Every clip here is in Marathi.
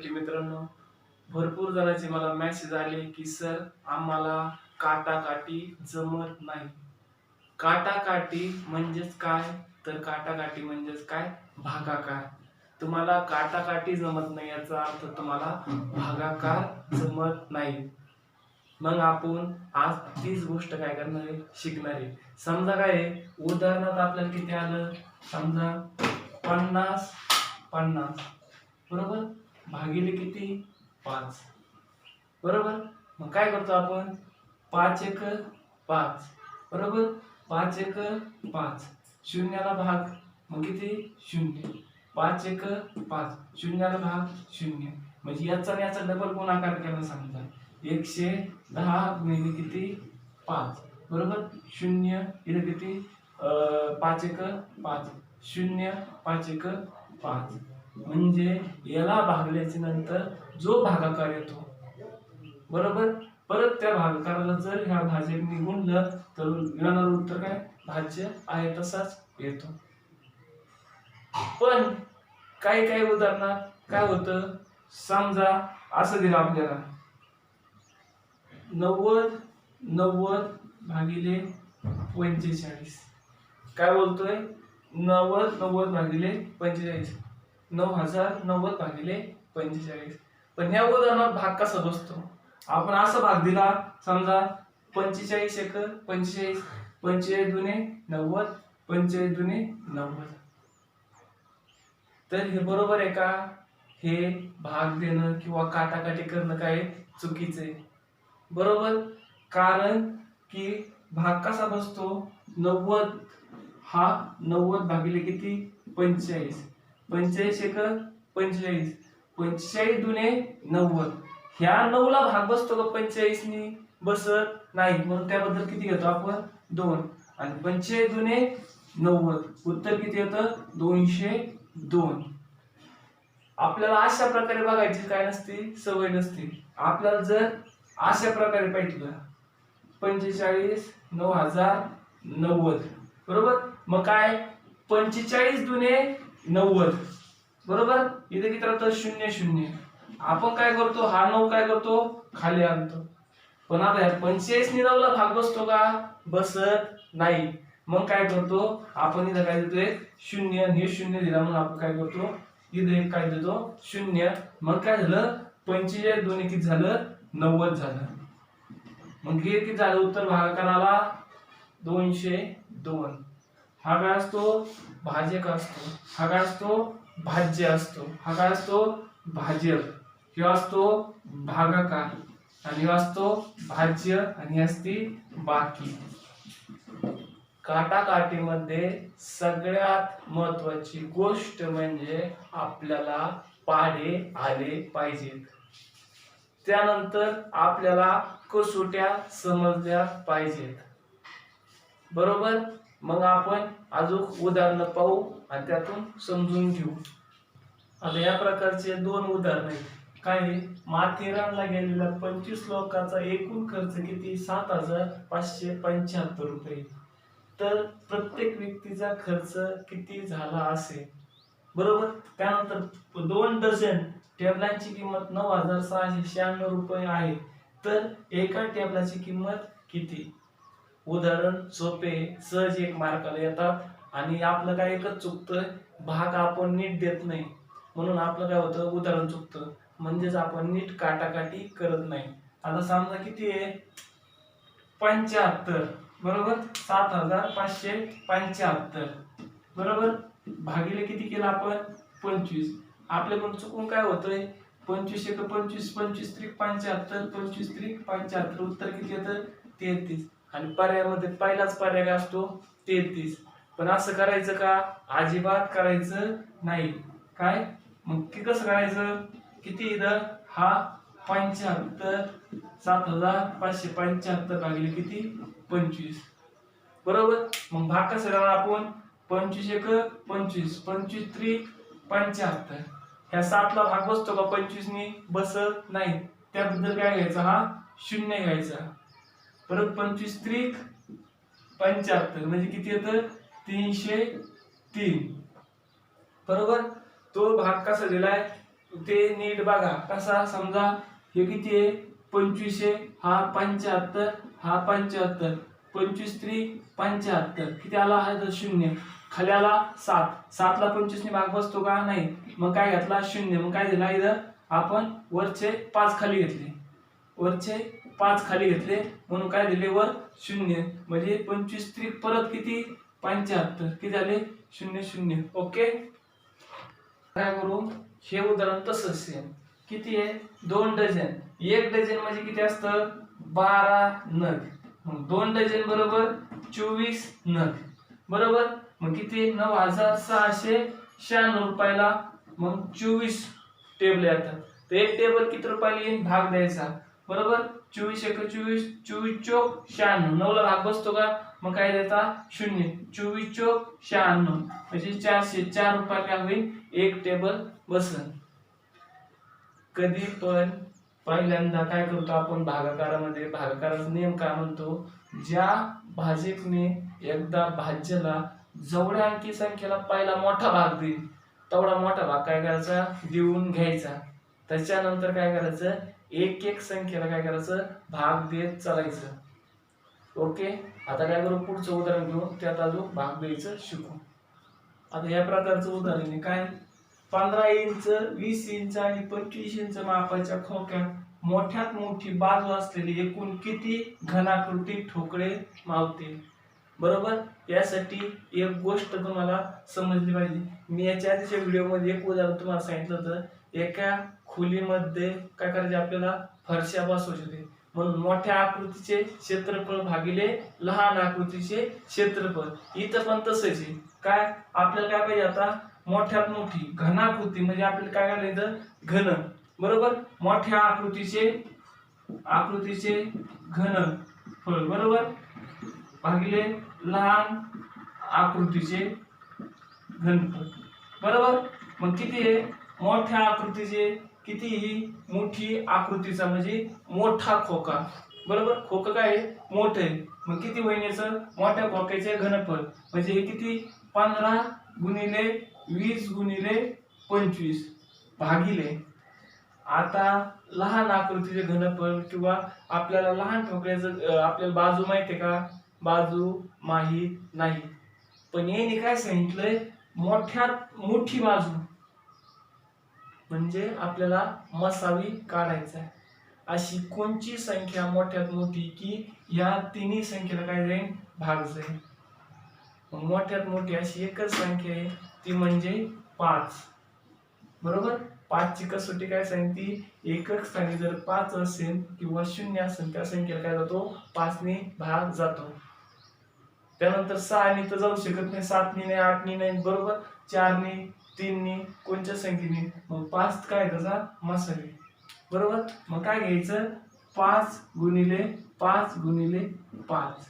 भेटली मित्रांनो भरपूर जणांचे मला मेसेज आले की सर आम्हाला काटाकाटी जमत नाही. काटाकाटी म्हणजेच काय? तर काटाकाटी म्हणजेच काय? भागाकार. तुम्हाला काटाकाटी जमत नाही याचा अर्थ तुम्हाला भागाकार जमत नाही. मग आपण आज तीच गोष्ट काय करणार आहे? शिकणार आहे. समजा काय उदाहरणार्थ आपल्याला किती आलं? समजा पन्नास पन्नास. बरोबर? भागिले किती? पाच. बरोबर? मग काय करतो आपण? पाच एक पाच. बरोबर? पाच एक पाच. शून्याला भाग मग किती? शून्य. पाच एक पाच. शून्याला भाग शून्य. म्हणजे याचा आणि याचा डबल गुणाकार केला समजा. एकशे दहा गुणिले किती? पाच. बरोबर? शून्य इथे किती? पाच एक पाच. शून्य पाच एक पाच. म्हणजे याला भागल्याच्या नंतर जो भागाकार येतो. बरोबर? परत त्या भागाकाराला जर ह्या भाज्यांनी गुणलं तर मिळणार उत्तर काय? भाज्य आहे तसाच येतो. पण काही काही उदाहरणात काय होतं? समजा असं दिलं आपल्याला. नव्वद नव्वद भागिले पंचेचाळीस. काय बोलतोय? नव्वद नव्वद भागिले पंचेचाळीस. नऊ हजार नव्वद भागिले पंचेचाळीस. पण ह्या उदाहरणात भाग कसा बसतो? आपण असा भाग दिला समजा पंचेचाळीस एक पंचेचाळीस पंचेचाळीस दुने नव्वद पंचेचाळीस दुने नव्वद. तर हे बरोबर आहे का? हे भाग देणं किंवा काटाकाटी करणं काय चुकीचं आहे? बरोबर? कारण की भाग कसा बसतो? नव्वद. हा नव्वद भागिले किती? पंचेचाळीस. पंचेचाळीस एक पंचेचाळीस. पंचेचाळीस दुने नव्वद. ह्या नऊला भाग बसतो का पंचेचाळीसनी? बसत नाही. म्हणून त्याबद्दल किती घेतो आपण? दोन. आणि पंचेचाळीस दुने नव्वद. उत्तर किती येतं? दोनशे दोन. आपल्याला अशा प्रकारे बघायची काय नसती? सवय नसती. आपल्याला जर अशा प्रकारे पाहिजे पंचेचाळीस नऊ हजार नव्वद. बरोबर? मग काय? पंचेचाळीस दुने नव्वद. बरोबर? इथे किती राहतं? शून्य शून्य. आपण काय करतो? हा नऊ काय करतो? खाली आणतो. पण आता ह्या पंचेचाळीस निरावला भाग बसतो का? बसत नाही. मग काय करतो? आपण इथं काय देतोय? शून्य. हे शून्य दिला म्हणून आपण काय करतो? इथं एक काय देतो? शून्य. मग काय झालं? पंचेचाळीस दोन्ही किती झालं? नव्वद झालं. मग हे किती झालं? उत्तर भागाकाराला दोनशे दोन. हा काय असतो भाजक असतो हा काय असतो भाज्य असतो हा काय असतो भाजक ह्यो असतो भागाकार आणि ह्यो असतो भाज्य आणि ही असती बाकी. काटाकाटीमध्ये सगळ्यात महत्वाची गोष्ट म्हणजे आपल्याला पाढे आले पाहिजेत. त्यानंतर आपल्याला कसोट्या समजल्या पाहिजेत. बरोबर? मग आपण अजून उदाहरणं पाहू आणि त्यातून समजून घेऊ. आता या प्रकारचे दोन उदाहरणं आहेत. काय माथेरानला गेलेला पंचवीस लोकांचा एकूण खर्च किती? सात हजार पाचशे पंच्याहत्तर रुपये. तर प्रत्येक व्यक्तीचा खर्च किती झाला असेल? बरोबर? त्यानंतर दोन डझन टेबलांची किंमत नऊ हजार सहाशे शहाण्णव रुपये आहे. तर एका टेबलाची किंमत किती? उदाहरण सोपे सहज एक मार्काला येतात आणि आपलं काय एकच चुकतं भाग आपण नीट देत नाही. म्हणून आपलं काय होतं उदाहरण चुकतं. म्हणजेच आपण नीट काटाकाटी करत नाही. आता समजा किती आहे? पंच्याहत्तर. बरोबर? सात हजार पाचशे पंच्याहत्तर. बरोबर? भागीला किती केलं आपण? पंचवीस. आपल्याकडून चुकून काय होतंय? पंचवीस एक पंचवीस पंचवीस त्रिक पंच्याहत्तर पंचवीस त्रिक पंच्याहत्तर. उत्तर किती येतं? तेहतीस. आणि पर्यायामध्ये पहिलाच पर्याय असतो? तेहतीस. पण असं करायचं का? अजिबात करायचं नाही. काय? मग की कसं करायचं? किती इथं? हा पंच्याहत्तर सात हजार पाचशे पंच्याहत्तर भागिले किती? पंचवीस. बरोबर? मग भाग कसं करणार आपण? पंचवीस एक पंचवीस. पंचवीस त्री पंच्याहत्तर. ह्या सातला भाग बसतो का? पंचवीसनी बसत नाही. त्याबद्दल काय घ्यायचा? हा? शून्य घ्यायचा. परत पंचवीस त्रिक पंच्याहत्तर म्हणजे किती येतं? तीनशे तीन. बरोबर? तो भाग कसा दिलाय? ते नीट बघा. कसा? समजा हे किती आहे? पंचवीसशे हा पंच्याहत्तर हा पंच्याहत्तर. पंचवीस त्री पंच्याहत्तर. किती आला? हा तर शून्य. खाली आला सात. सातला पंचवीसने भाग बसतो का? नाही. मग काय घेतला? शून्य. मग काय दिला इथं? आपण वरचे पाच खाली घेतले. वरचे पाच खाली घेतले. म्हणून काय दिले वर? शून्य. म्हणजे पंचवीस त्री परत किती? पंच्याहत्तर. किती झाले? शून्य शून्य. ओके? काय करू? हे उदाहरण तसंच सेम किती आहे? दोन डझन. एक डझन म्हणजे किती असतं? बारा नग. मग दोन डझन बरोबर चोवीस नग. बरोबर? मग किती नऊ हजार सहाशे शहाण्णव रुपयाला मग चोवीस टेबल येतात तर एक टेबल किती रुपयाला येईल भाग द्यायचा. बरोबर? चोवीस एक चोवीस चोवीस चोक शहाण्णव. नऊला भाग बसतो का? मग काय देता? शून्य. चोवीस चोक शहाण्णव. म्हणजे चारशे चार रुपये काय होईल? एक टेबल बसन. कधी पण पहिल्यांदा काय करतो आपण? भागाकारामध्ये. भागाकाराचा नियम काय म्हणतो? ज्या भाजकने एकदा भाज्याला जेवढ्या अंकी संख्येला पहिला मोठा भाग देईल तेवढा मोठा भाग काय करायचा? देऊन घ्यायचा. त्याच्यानंतर काय करायचं? एक एक संख्येला काय करायचं? भाग देत चालायचं. ओके? आता काय करू? पुढचं उदाहरण घेऊ. त्यात अजून भाग द्यायचं शिकू. आता या प्रकारचं उदाहरण काय? पंधरा इंच वीस इंच आणि पंचवीस इंच मापाच्या खोक्यात मोठ्यात मोठी बाजू असलेली एकूण किती घनाकृती ठोकळे मावते बरोबर? यासाठी एक गोष्ट तुम्हाला समजली पाहिजे. मी याच्या आधीच्या व्हिडिओमध्ये एक उदाहरण तुम्हाला सांगितलं होतं. एका खोलीमध्ये काय करायचे आपल्याला? फरशा बसवायचे होते. म्हणून मोठ्या आकृतीचे क्षेत्रफळ भागिले लहान आकृतीचे क्षेत्रफळ. इथं पण तसंच आहे. काय? आपल्याला काय पाहिजे आता? मोठ्यात मोठी. घनाकृती म्हणजे आपल्याला काय करायला इथं घन. बरोबर? मोठ्या आकृतीचे आकृतीचे घन फळ. बरोबर? भागिले लहान आकृतीचे घनफळ बरोबर? मग किती आहे? मोठ्या आकृतीचे कितीही मोठी आकृतीचा म्हणजे मोठा खोका. बरोबर? खोकं काय आहे? मोठं आहे. मग किती महिन्याचं मोठ्या खोक्याचे घनफळ. म्हणजे हे किती? पंधरा गुणिले वीस गुणिले पंचवीस भागिले. आता लहान आकृतीचे घनफळ किंवा आपल्याला लहान ठोकळ्याचं आपल्याला बाजू माहिती आहे का? बाजू माहीत नाही. पण याने काय सांगितलंय? मोठ्यात मोठी बाजू. म्हणजे आपल्याला मसावी काढायचा आहे. अशी कोणची संख्या मोठ्यात मोठी की या तिन्ही संख्येला काय जाईल भाग जाईल मोठ्यात मोठी अशी एकच संख्या आहे ती म्हणजे पाच. बरोबर? पाचची कसोटी काय सांगती एकक स्थानी जर पाच असेल किंवा शून्य असेल त्या संख्येला काय जातो? पाचने भाग जातो. त्यानंतर सहाने तर जाऊ शकत नाही सातनी नाही आठनी नाही बरोबर? चारनी तीननी कोणच्या संख्येने? मग पाच काय त्याचा? मसाले बरोबर? मग काय घ्यायचं? पाच गुणिले पाच गुणिले पाच.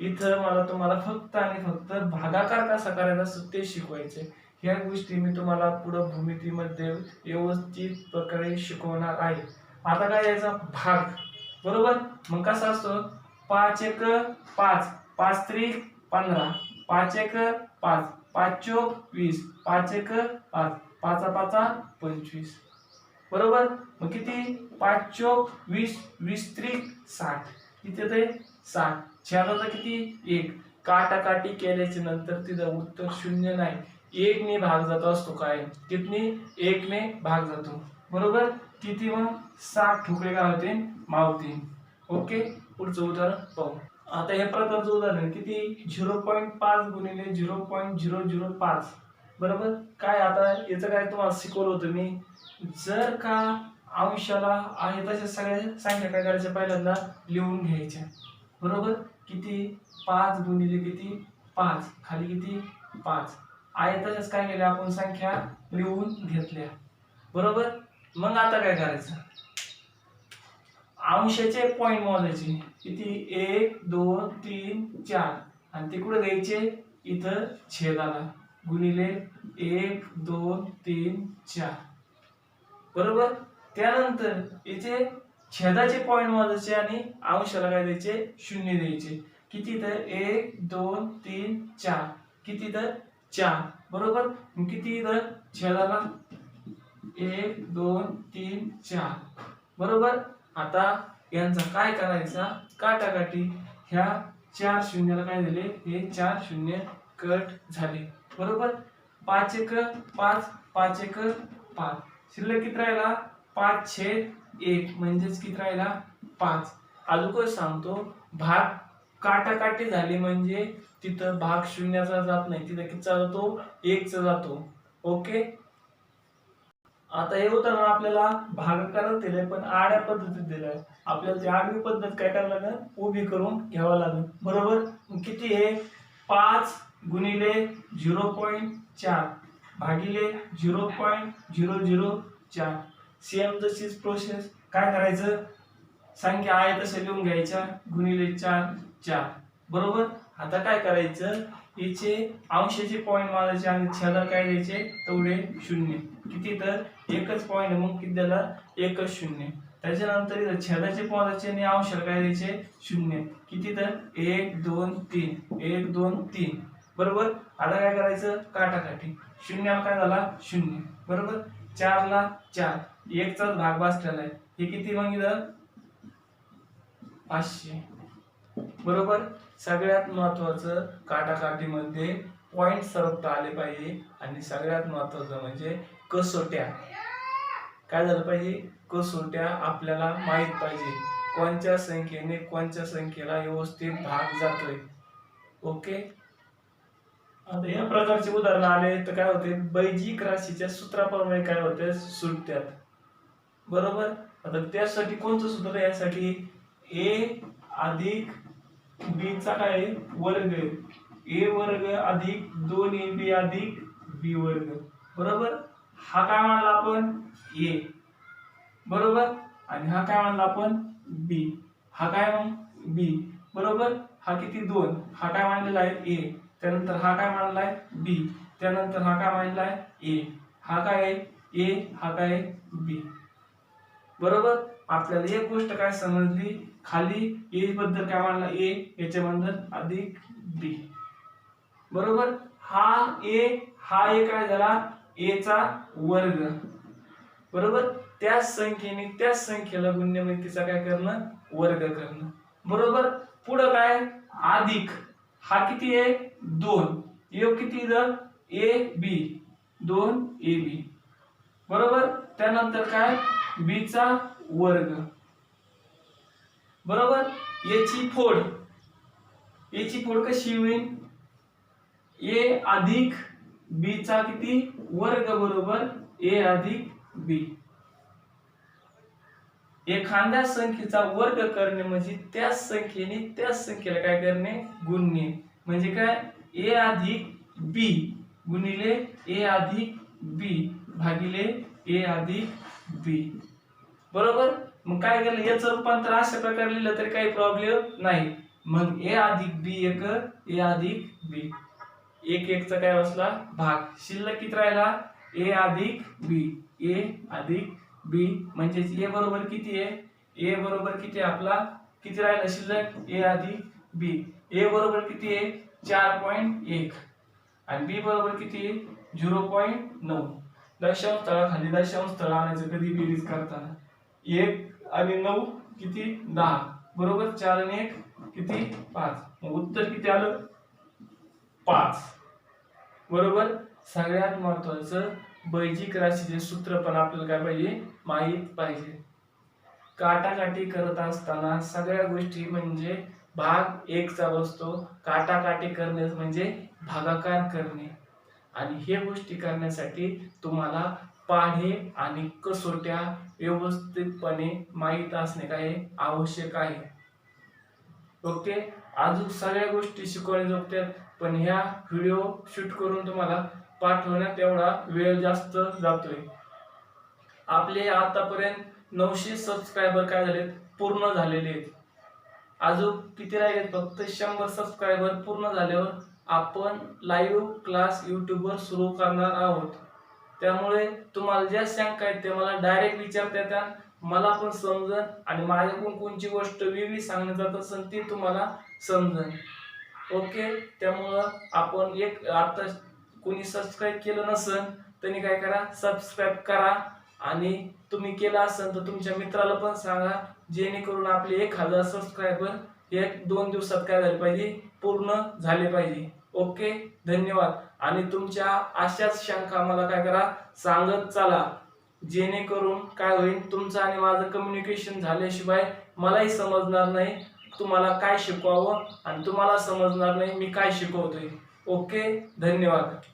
इथं मला तुम्हाला फक्त आणि फक्त भागाकार कसा करायचा ते शिकवायचे ह्या गोष्टी मी तुम्हाला पुढं भूमितीमध्ये व्यवस्थित प्रकारे शिकवणार आहे. आता काय यायचा? भाग. बरोबर? मग कसा असतो? पाच एक पाच. पाच त्रिक पंधरा. पाच एक पाच. पाच चोक वीस पाच एक पाच पाचा पाचा पंचवीस. बरोबर? मग किती? पाच चोक वीस वीस त्रिक साठ. किती ते साठ. छानचा किती? एक. काटाकाटी केल्याच्यानंतर तिथं उत्तर शून्य नाही. एक ने भाग जातो असतो काय कितनी? एक ने भाग जातो. बरोबर? किती मग? साठ ठोकळे काय होते? मावतील ओके? पुढचं उदाहरण पाहू. आता हे प्रकारचं उदाहरण किती? झिरो पॉईंट पाच गुणिले झिरो पॉईंट झिरो झिरो पाच. बरोबर? काय आता? याचं काय तुम्हाला शिकवलं होतं मी? जर का अंशाला आहे तशा सगळ्या संख्या काय करायच्या पहिल्यांदा लिहून घ्यायच्या. बरोबर? किती? पाच गुणिले किती? पाच. खाली किती? पाच. आहे तशाच काय केल्या आपण? संख्या लिहून घेतल्या. बरोबर? मग आता काय करायचं? अंशाचे पॉईंट मोजायचे. किती? एक दोन तीन चार. आणि ते द्यायचे? इथं छेदाला. गुणिले एक दोन तीन चार. बरोबर? त्यानंतर इथे छेदाचे पॉईंट वाजायचे आणि अंशाला काय द्यायचे? शून्य द्यायचे. किती तर एक दोन तीन चार. किती तर चार. बरोबर? किती तर छेदाला? एक दोन तीन चार. बरोबर? आता यांचा काय करायचा? काटाकाटी ह्या चार शून्याला काय झाले? हे चार शून्य कट झाले. बरोबर? पाच एक पाच पाच एक पाच. शिल्लक किती राहिला? पाच छेद एक. म्हणजेच किती राहिला? पाच. अजून सांगतो भाग काटाकाटी झाली म्हणजे तिथं भाग शून्याचा जात नाही. तिथं कितीचा जातो? एकचा जातो. ओके? आता हे उदाहरण आपल्याला भागाकार दिलंय पण आड्या पद्धतीत दिलंय. आपल्याला ती आडवी पद्धत काय करायला लागेल? उभी करून घ्यावं लागेल. बरोबर? किती हे पाच गुणिले झिरो पॉईंट चार भागिले झिरो पॉईंट झिरो झिरो चार. सेम तशीच प्रोसेस काय करायचं? संख्या आहे तसं लिहून घ्यायच्या. गुणिले चार चार. बरोबर? आता काय करायचं? याचे अंशाचे पॉईंट मारायचे आणि छेदा काय द्यायचे? तेवढे शून्य. किती तर? एकच पॉईंट मग किती द्याला एकच शून्य. त्याच्यानंतर इथं छेदाचे पॉईंटचे आणि अंशाला काय द्यायचे? शून्य. किती तर? एक दोन तीन. एक दोन तीन. बरोबर? आता काय करायचं? काटाकाठी शून्याला काय झाला? शून्य. बरोबर? चारला चार. एकचाच भाग बसलेला आहे. हे किती मग इथं? पाचशे. बरोबर? सगळ्यात महत्वाचं काटाकाठीमध्ये पॉइंट सरकता आले पाहिजे. आणि सगळ्यात महत्वाचं म्हणजे कसोट्या. काय झालं पाहिजे? कसोट्या आपल्याला माहीत पाहिजे. कोणत्या संख्येने कोणत्या संख्येला व्यवस्थित भाग जातोय. ओके? आता या प्रकारचे उदाहरण आले तर काय होते? बैजिक राशीच्या सूत्राप्रमाणे काय होते? सुटत्यात बरोबर? आता त्यासाठी कोणतं सूत्र यासाठी ए अधिक बी चा काय आहे? वर्ग. ए वर्ग अधिक दोन ए बी अधिक बी वर्ग. बरोबर? हा काय मानला आपण? ए. बरोबर? आणि हा काय मानला आपण? बी हा काय मग बी बरोबर? हा किती? दोन. हा काय मानलेला आहे? ए त्यानंतर हा काय मांडला आहे? बी त्यानंतर हा काय मानला आहे? ए हा काय आहे? ए हा काय आहे? बी बरोबर? आपल्याला एक गोष्ट काय समजली? खाली ए बद्दल काय मानला? ए याच्याबद्दल अधिक बी बरोबर? हा ए हा ए काय झाला? ए चा वर्ग. बरोबर? त्याच संख्येने त्याच संख्येला गुण्य तिचा काय करणं? वर्ग करणं. बरोबर? पुढं काय? अधिक. हा किती आहे? दोन. योग किती इथं? A B. दोन ए बी. बरोबर? त्यानंतर काय? बीचा वर्ग. बरोबर? याची फोड. याची फोड कशी होईल? ए अधिक बीचा किती? वर्ग बरोबर? ए अधिक बी. एखाद्या संख्येचा वर्ग करणे म्हणजे त्याच संख्येने त्याच संख्येला काय करणे? गुणणे. म्हणजे काय? ए अधिक बी गुणिले ए अधिक बी भागिले ए अधिक बी बरोबर? मग काय केलं? याचं रूपांतर अशा प्रकारे लिहिलं तरी काही प्रॉब्लेम नाही. मग ए अधिक बी एक ए अधिक बी एक एकचा काय बसला? भाग. शिल्लक किती राहिला? ए अधिक बी ए अधिक बी म्हणजेच ए बरोबर किती आहे? ए बरोबर किती आहे आपला? किती राहिला? शिल्लक? ए अधिक बी ए बरोबर किती आहे? चार पॉईंट एक. आणि बी बरोबर किती आहे? झिरो पॉईंट नऊ. दशांश तळाखाली दशांश तळ आणायचं कधी बेरीज करताना एक आणि नऊ किती? दहा. बरोबर चार आणि एक किती? पाच. मग उत्तर किती आलं? पाच. बरोबर? सगळ्यात महत्वाचं बैजिक राशीचे सूत्र पण आपल्याला काय पाहिजे? माहीत पाहिजे. काटाकाटी करत असताना सगळ्या गोष्टी म्हणजे भाग एकचा बसतो. काटाकाटी करणे म्हणजे भागाकार करणे. आणि हे गोष्टी करण्यासाठी तुम्हाला पाढे आणि कसोट्या व्यवस्थितपणे माहीत असणे काय आवश्यक आहे. ओके? अजून सगळ्या गोष्टी शिकवल्या जातात पण ह्या व्हिडिओ शूट करून तुम्हाला पाठवण्यात एवढा वेळ जास्त जातोय. आपले आतापर्यंत नऊशे सबस्क्रायबर काय झालेत? पूर्ण झालेले आहेत. अजून किती राहिलेत? फक्त शंभर सबस्क्रायबर पूर्ण झाल्यावर आपण लाईव्ह क्लास यूट्यूबवर सुरू करणार आहोत. त्यामुळे तुम्हाला ज्या शंका आहेत ते मला डायरेक्ट विचारता येतात मला पण समजन आणि माझ्याकडून कोणची गोष्ट वेगळी सांगण्यात जात असेल ती तुम्हाला समजन. ओके त्यामुळं आपण एक आता कोणी सबस्क्राईब केलं नसेल त्यांनी काय करा? सबस्क्राईब करा. आणि तुम्ही केला असेल तर तुमच्या मित्राला पण सांगा जेणेकरून आपले एक हजार सबस्क्रायबर एक दोन दिवसात काय झाले पाहिजे? पूर्ण झाले पाहिजे. ओके? धन्यवाद. आणि तुमच्या अशाच शंका मला काय करा? सांगत चला. जेणेकरून काय होईल? तुमचं आणि माझं कम्युनिकेशन झाल्याशिवाय मलाही समजणार नाही तुम्हाला काय शिकवावं आणि तुम्हाला समजणार नाही मी काय शिकवतोय. ओके? धन्यवाद.